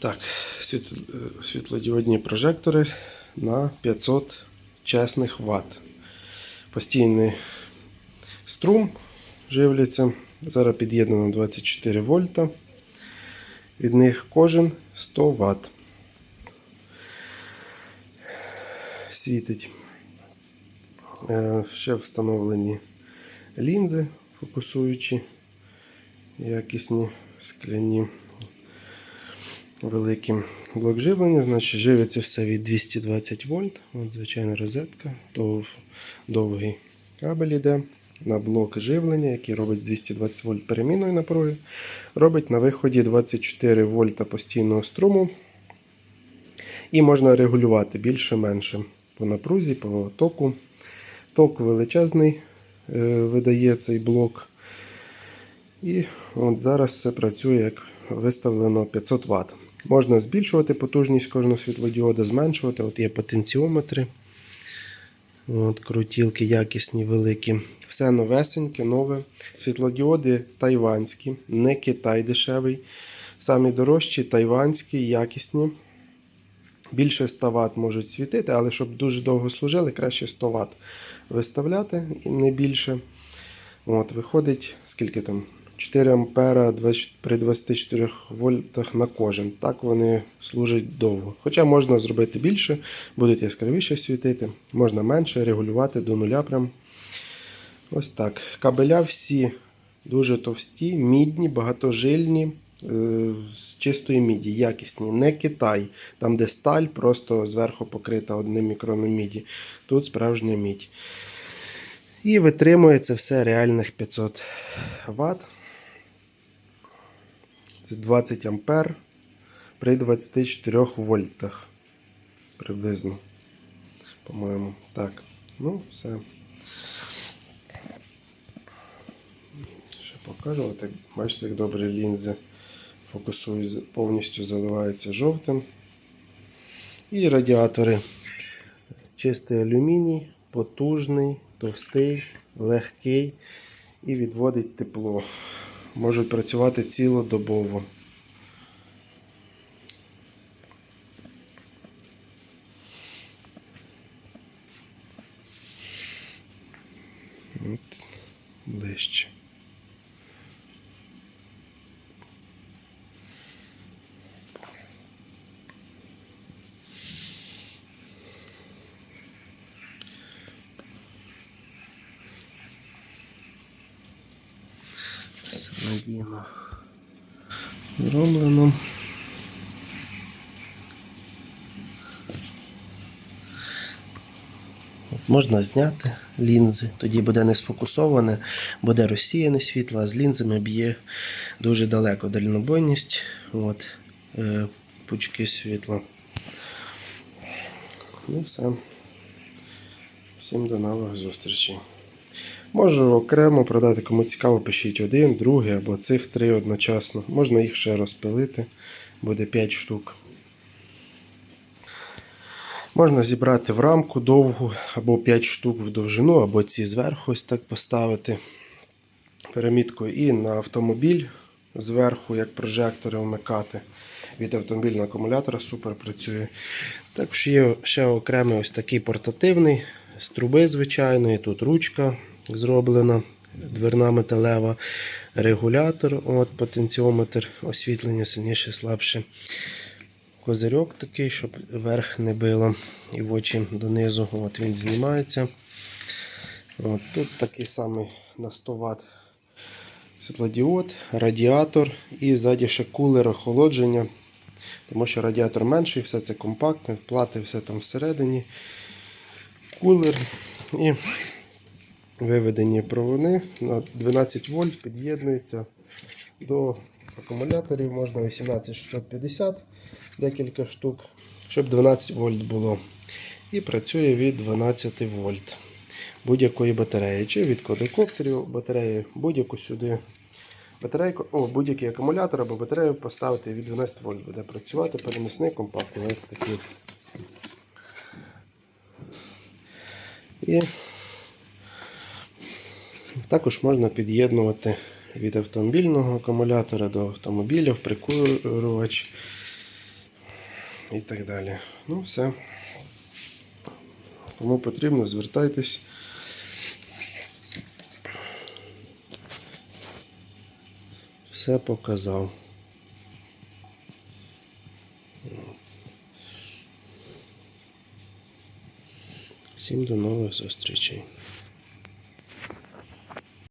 Так, е, світлодіодні прожектори на 500 чесних Вт. Постійний струм живляться. Зараз під'єднано 24 вольта. Від них кожен 100 Вт. Світить. Е, Ще встановлені лінзи фокусуючі, якісні скляні великий блок живлення, значить живиться все від 220 вольт. От звичайна розетка, дов, довгий кабель йде на блок живлення, який робить з 220 вольт перемінної напруги. Робить на виході 24 вольта постійного струму. І можна регулювати більше-менше по напрузі, по току. Ток величезний е, видає цей блок. І от зараз все працює як виставлено 500 Вт. Можна збільшувати потужність кожного світлодіода, зменшувати. От є потенціометри. От, крутілки якісні, великі. Все новесеньке, нове. Світлодіоди тайванські, не Китай дешевий. Самі дорожчі, тайванські, якісні. Більше 100 Вт можуть світити, але щоб дуже довго служили, краще 100 Вт виставляти і не більше. От, виходить, скільки там? 4 ампера 20 при 24 вольтах на кожен. Так вони служать довго. Хоча можна зробити більше, будуть яскравіше світити, можна менше регулювати до нуля. Прям. Ось так. Кабеля всі дуже товсті, мідні, багатожильні, е, з чистої міді, якісні. Не Китай, там де сталь просто зверху покрита одним мікроном міді. Тут справжня мідь. І витримує це все реальних 500 Вт. Це 20 ампер при 24 вольтах. Приблизно. По-моєму. Так. Ну, все. Ще покажу. От як, бачите, як добре лінзи фокусують, повністю заливаються жовтим. І радіатори. Чистий алюміній, потужний, товстий, легкий і відводить тепло. Можуть працювати цілодобово. От ближче. Все надійно зроблено. Можна зняти лінзи, тоді буде не сфокусоване, буде розсіяне світло, а з лінзами б'є дуже далеко дальнобойність. От, е, пучки світла. Ну все. Всім до нових зустрічей. Можу окремо продати, кому цікаво, пишіть один, другий або цих три одночасно. Можна їх ще розпилити, буде 5 штук. Можна зібрати в рамку довгу, або 5 штук в довжину, або ці зверху ось так поставити переміткою і на автомобіль зверху, як прожектори вмикати. Від автомобільного акумулятора супер працює. Також є ще окремий ось такий портативний з труби звичайної. Тут ручка зроблена, дверна металева, регулятор, от, потенціометр, освітлення сильніше, слабше. Козирьок такий, щоб верх не било і в очі донизу. От він знімається. От, тут такий самий на 100 Вт світлодіод, радіатор і ззаді ще кулер охолодження. Тому що радіатор менший, все це компактне, плати все там всередині. Кулер і виведені проводи на 12 вольт під'єднуються до акумуляторів, можна 18650 декілька штук, щоб 12 вольт було. І працює від 12 вольт будь-якої батареї. Чи від квадрокоптерів батареї, будь-яку сюди батарейку, о, будь-який акумулятор або батарею поставити від 12 вольт буде працювати. Переносний компактний ось такий. І також можна під'єднувати від автомобільного акумулятора до автомобіля прикурювач. і так далі. Ну, все. Кому потрібно, звертайтесь. Все показав. Всім до нових зустрічей.